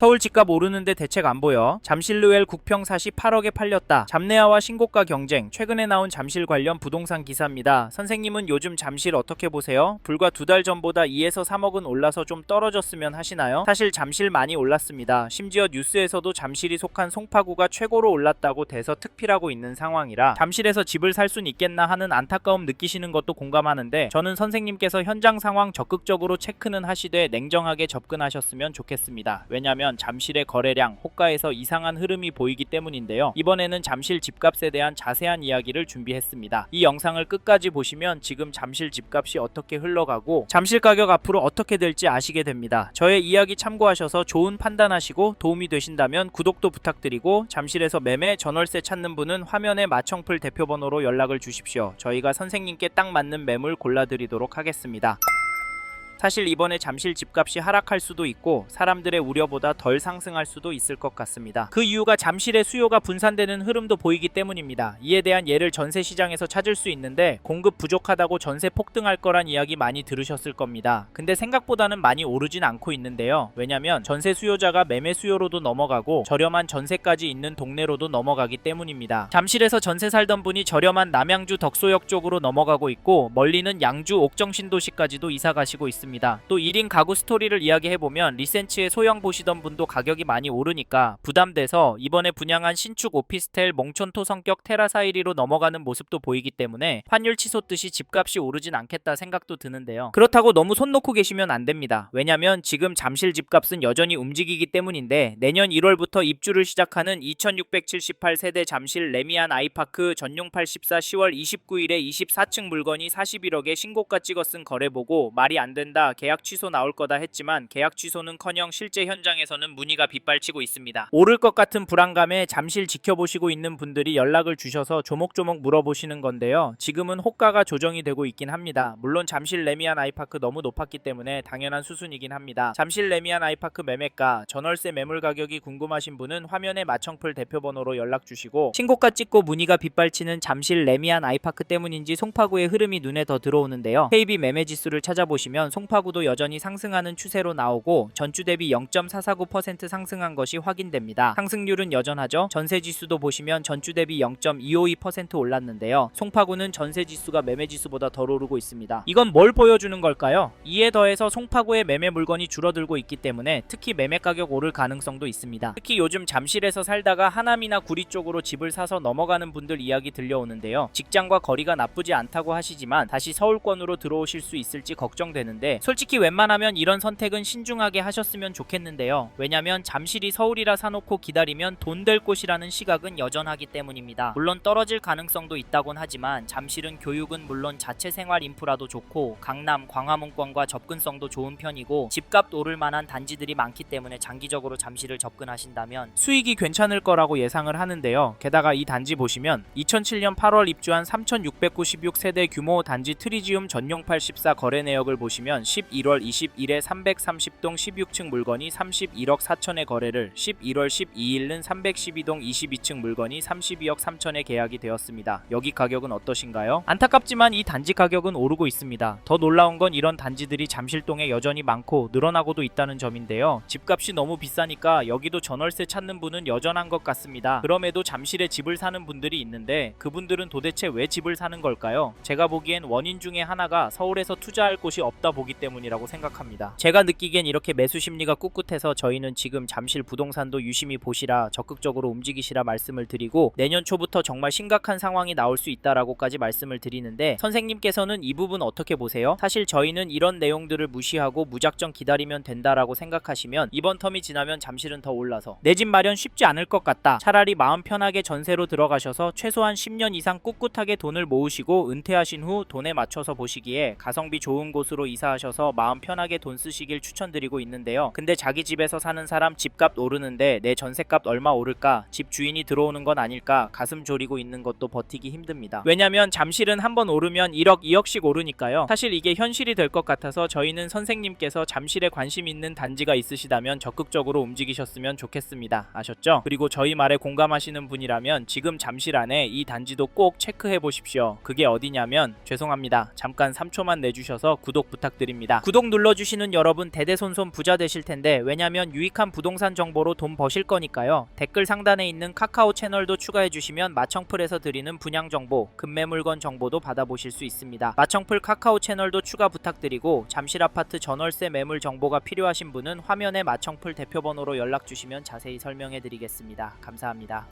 서울 집값 오르는데 대책 안 보여. 잠실루엘 국평 사시 8억에 팔렸다. 잡내화와 신고가 경쟁. 최근에 나온 잠실 관련 부동산 기사입니다. 선생님은 요즘 잠실 어떻게 보세요? 불과 두 달 전보다 2에서 3억은 올라서 좀 떨어졌으면 하시나요? 사실 잠실 많이 올랐습니다. 심지어 뉴스에서도 잠실이 속한 송파구가 최고로 올랐다고 대서 특필하고 있는 상황이라 잠실에서 집을 살 순 있겠나 하는 안타까움 느끼시는 것도 공감하는데 저는 선생님께서 현장 상황 적극적으로 체크는 하시되 냉정하게 접근하셨으면 좋겠습니다. 왜냐하면 잠실의 거래량, 호가에서 이상한 흐름이 보이기 때문인데요. 이번에는 잠실 집값에 대한 자세한 이야기를 준비했습니다. 이 영상을 끝까지 보시면 지금 잠실 집값이 어떻게 흘러가고 잠실 가격 앞으로 어떻게 될지 아시게 됩니다. 저의 이야기 참고하셔서 좋은 판단하시고 도움이 되신다면 구독도 부탁드리고 잠실에서 매매 전월세 찾는 분은 화면에 마청풀 대표번호로 연락을 주십시오. 저희가 선생님께 딱 맞는 매물 골라드리도록 하겠습니다. 사실 이번에 잠실 집값이 하락할 수도 있고 사람들의 우려보다 덜 상승할 수도 있을 것 같습니다. 그 이유가 잠실의 수요가 분산되는 흐름도 보이기 때문입니다. 이에 대한 예를 전세 시장에서 찾을 수 있는데 공급 부족하다고 전세 폭등할 거란 이야기 많이 들으셨을 겁니다. 근데 생각보다는 많이 오르진 않고 있는데요. 왜냐면 전세 수요자가 매매 수요로도 넘어가고 저렴한 전세까지 있는 동네로도 넘어가기 때문입니다. 잠실에서 전세 살던 분이 저렴한 남양주 덕소역 쪽으로 넘어가고 있고 멀리는 양주 옥정신도시까지도 이사 가시고 있습니다. 또 1인 가구 스토리를 이야기해보면 리센츠의 소형 보시던 분도 가격이 많이 오르니까 부담돼서 이번에 분양한 신축 오피스텔 몽촌토 성격 테라사이리로 넘어가는 모습도 보이기 때문에 환율 치솟듯이 집값이 오르진 않겠다 생각도 드는데요. 그렇다고 너무 손 놓고 계시면 안 됩니다. 왜냐면 지금 잠실 집값은 여전히 움직이기 때문인데 내년 1월부터 입주를 시작하는 2678세대 잠실 레미안 아이파크 전용 84 10월 29일에 24층 물건이 41억에 신고가 찍어 쓴 거래 보고 말이 안 된다 계약 취소 나올 거다 했지만 계약 취소는커녕 실제 현장에서는 문의가 빗발치고 있습니다. 오를 것 같은 불안감에 잠실 지켜보시고 있는 분들이 연락을 주셔서 조목조목 물어보시는 건데요. 지금은 호가가 조정이 되고 있긴 합니다. 물론 잠실 레미안 아이파크 너무 높았기 때문에 당연한 수순이긴 합니다. 잠실 레미안 아이파크 매매가 전월세 매물 가격이 궁금하신 분은 화면에 마청풀 대표번호로 연락 주시고 신고가 찍고 문의가 빗발치는 잠실 레미안 아이파크 때문인지 송파구의 흐름이 눈에 더 들어오는데요. KB 매매 지수를 찾아보시면 송 파구도 여전히 상승하는 추세로 나오고 전주 대비 0.449% 상승한 것이 확인됩니다. 상승률은 여전하죠. 전세 지수도 보시면 전주 대비 0.252% 올랐는데요. 송파구는 전세 지수가 매매 지수보다 덜 오르고 있습니다. 이건 뭘 보여주는 걸까요? 이에 더해서 송파구의 매매 물건이 줄어들고 있기 때문에 특히 매매 가격 오를 가능성도 있습니다. 특히 요즘 잠실에서 살다가 하남이나 구리 쪽으로 집을 사서 넘어가는 분들 이야기 들려오는데요. 직장과 거리가 나쁘지 않다고 하시지만 다시 서울권으로 들어오실 수 있을지 걱정되는데 솔직히 웬만하면 이런 선택은 신중하게 하셨으면 좋겠는데요. 왜냐면 잠실이 서울이라 사놓고 기다리면 돈 될 곳이라는 시각은 여전하기 때문입니다. 물론 떨어질 가능성도 있다곤 하지만 잠실은 교육은 물론 자체 생활 인프라도 좋고 강남, 광화문권과 접근성도 좋은 편이고 집값 오를 만한 단지들이 많기 때문에 장기적으로 잠실을 접근하신다면 수익이 괜찮을 거라고 예상을 하는데요. 게다가 이 단지 보시면 2007년 8월 입주한 3696세대 규모 단지 트리지움 전용 84 거래 내역을 보시면 11월 21일에 330동 16층 물건이 31억 4천에 거래를 11월 12일은 312동 22층 물건이 32억 3천에 계약이 되었습니다. 여기 가격은 어떠신가요? 안타깝지만 이 단지 가격은 오르고 있습니다. 더 놀라운 건 이런 단지들이 잠실동에 여전히 많고 늘어나고도 있다는 점인데요. 집값이 너무 비싸니까 여기도 전월세 찾는 분은 여전한 것 같습니다. 그럼에도 잠실에 집을 사는 분들이 있는데 그분들은 도대체 왜 집을 사는 걸까요? 제가 보기엔 원인 중에 하나가 서울에서 투자할 곳이 없다 보기 때문이라고 생각합니다. 제가 느끼기엔 이렇게 매수 심리가 꿋꿋해서 저희는 지금 잠실 부동산도 유심히 보시라 적극적으로 움직이시라 말씀을 드리고 내년 초부터 정말 심각한 상황이 나올 수 있다라고까지 말씀을 드리는데 선생님께서는 이 부분 어떻게 보세요? 사실 저희는 이런 내용들을 무시하고 무작정 기다리면 된다라고 생각하시면 이번 텀이 지나면 잠실은 더 올라서 내 집 마련 쉽지 않을 것 같다. 차라리 마음 편하게 전세로 들어가셔서 최소한 10년 이상 꿋꿋하게 돈을 모으시고 은퇴하신 후 돈에 맞춰서 보시기에 가성비 좋은 곳으로 이사하 셔서 마음 편하게 돈 쓰시길 추천드리고 있는데요. 근데 자기 집에서 사는 사람 집값 오르는데 내 전세값 얼마 오를까? 집 주인이 들어오는 건 아닐까? 가슴 졸이고 있는 것도 버티기 힘듭니다. 왜냐면 잠실은 한번 오르면 1억, 2억씩 오르니까요. 사실 이게 현실이 될 것 같아서 저희는 선생님께서 잠실에 관심 있는 단지가 있으시다면 적극적으로 움직이셨으면 좋겠습니다. 아셨죠? 그리고 저희 말에 공감하시는 분이라면 지금 잠실 안에 이 단지도 꼭 체크해 보십시오. 그게 어디냐면 죄송합니다. 잠깐 3초만 내주셔서 구독 부탁드립니다. 말씀드립니다. 구독 눌러주시는 여러분 대대손손 부자 되실 텐데 왜냐면 유익한 부동산 정보로 돈 버실 거니까요. 댓글 상단에 있는 카카오 채널도 추가해 주시면 마청풀에서 드리는 분양 정보, 급매 물건 정보도 받아보실 수 있습니다. 마청풀 카카오 채널도 추가 부탁드리고 잠실 아파트 전월세 매물 정보가 필요하신 분은 화면에 마청풀 대표번호로 연락 주시면 자세히 설명해 드리겠습니다. 감사합니다.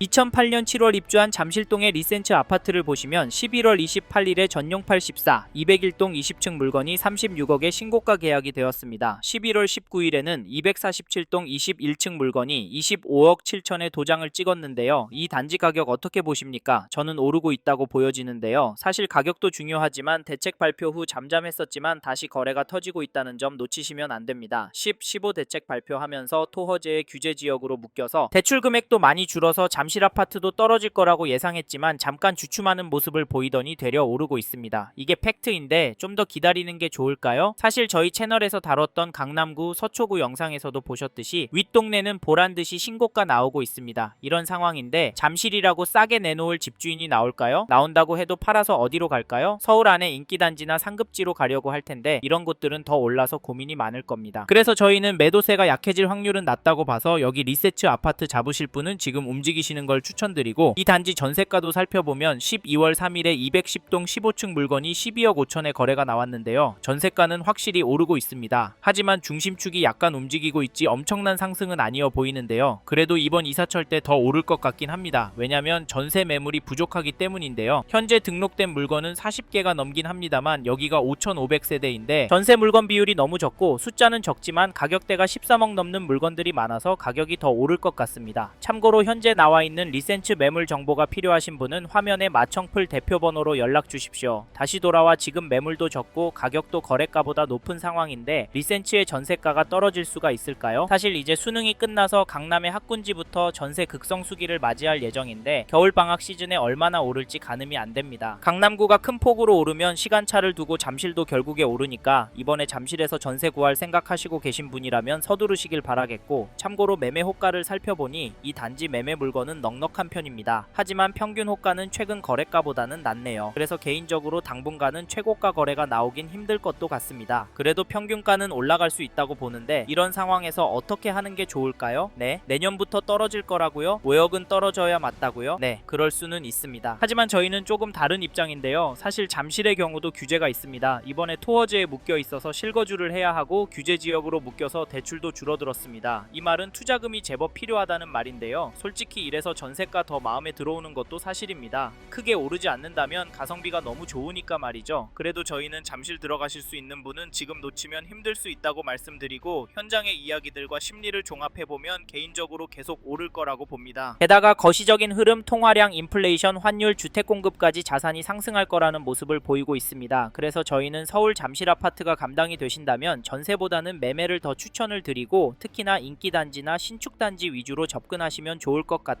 2008년 7월 입주한 잠실동의 리센츠 아파트를 보시면 11월 28일에 전용 84, 201동 20층 물건이 36억에 신고가 계약이 되었습니다. 11월 19일에는 247동 21층 물건이 25억 7천에 도장을 찍었는데요. 이 단지 가격 어떻게 보십니까? 저는 오르고 있다고 보여지는데요. 사실 가격도 중요하지만 대책 발표 후 잠잠했었지만 다시 거래가 터지고 있다는 점 놓치시면 안 됩니다. 10, 15 대책 발표하면서 토허제의 규제 지역으로 묶여서 대출 금액도 많이 줄어서 잠실 아파트도 떨어질 거라고 예상했지만 잠깐 주춤하는 모습을 보이더니 되려 오르고 있습니다. 이게 팩트인데 좀 더 기다리는 게 좋을까요? 사실 저희 채널에서 다뤘던 강남구 서초구 영상에서도 보셨듯이 윗동네는 보란 듯이 신고가 나오고 있습니다. 이런 상황인데 잠실이라고 싸게 내놓을 집주인이 나올까요? 나온다고 해도 팔아서 어디로 갈까요? 서울 안에 인기단지나 상급지로 가려고 할 텐데 이런 곳들은 더 올라서 고민이 많을 겁니다. 그래서 저희는 매도세가 약해질 확률은 낮다고 봐서 여기 리세츠 아파트 잡으실 분은 지금 움직이시는 걸 추천드리고 이 단지 전세가도 살펴보면 12월 3일에 210동 15층 물건이 12억 5천에 거래가 나왔는데요. 전세가는 확실히 오르고 있습니다. 하지만 중심축이 약간 움직이고 있지 엄청난 상승은 아니어 보이는데요. 그래도 이번 이사철 때 더 오를 것 같긴 합니다. 왜냐면 전세 매물이 부족하기 때문인데요. 현재 등록된 물건은 40개가 넘긴 합니다만 여기가 5,500세대인데 전세 물건 비율이 너무 적고 숫자는 적지만 가격대가 13억 넘는 물건들이 많아서 가격이 더 오를 것 같습니다. 참고로 현재 나와 있는 리센츠 매물 정보가 필요하신 분은 화면에 마청풀 대표 번호로 연락 주십시오. 다시 돌아와 지금 매물도 적고 가격도 거래가보다 높은 상황인데 리센츠의 전세가가 떨어질 수가 있을까요? 사실 이제 수능이 끝나서 강남의 학군지부터 전세 극성수기를 맞이할 예정인데 겨울 방학 시즌에 얼마나 오를지 가늠이 안 됩니다. 강남구가 큰 폭으로 오르면 시간차를 두고 잠실도 결국에 오르니까 이번에 잠실에서 전세 구할 생각하시고 계신 분이라면 서두르시길 바라겠고 참고로 매매 호가를 살펴보니 이 단지 매매 물건은 넉넉한 편입니다. 하지만 평균 호가는 최근 거래가보다는 낮네요. 그래서 개인적으로 당분간은 최고가 거래가 나오긴 힘들 것도 같습니다. 그래도 평균가는 올라갈 수 있다고 보는데 이런 상황에서 어떻게 하는 게 좋을까요? 네, 내년부터 떨어질 거라고요? 5억은 떨어져야 맞다고요? 네, 그럴 수는 있습니다. 하지만 저희는 조금 다른 입장인데요. 사실 잠실의 경우도 규제가 있습니다. 이번에 토어제에 묶여 있어서 실거주를 해야 하고 규제 지역으로 묶여서 대출도 줄어들었습니다. 이 말은 투자금이 제법 필요하다는 말인데요. 솔직히 이래 서 전세가 더 마음에 들어오는 것도 사실입니다. 크게 오르지 않는다면 가성비가 너무 좋으니까 말이죠. 그래도 저희는 잠실 들어가실 수 있는 분은 지금 놓치면 힘들 수 있다고 말씀드리고 현장의 이야기들과 심리를 종합해 보면 개인적으로 계속 오를 거라고 봅니다. 게다가 거시적인 흐름, 통화량, 인플레이션, 환율, 주택 공급까지 자산이 상승할 거라는 모습을 보이고 있습니다. 그래서 저희는 서울 잠실 아파트가 감당이 되신다면 전세보다는 매매를 더 추천을 드리고 특히나 인기 단지나 신축 단지 위주로 접근하시면 좋을 것 같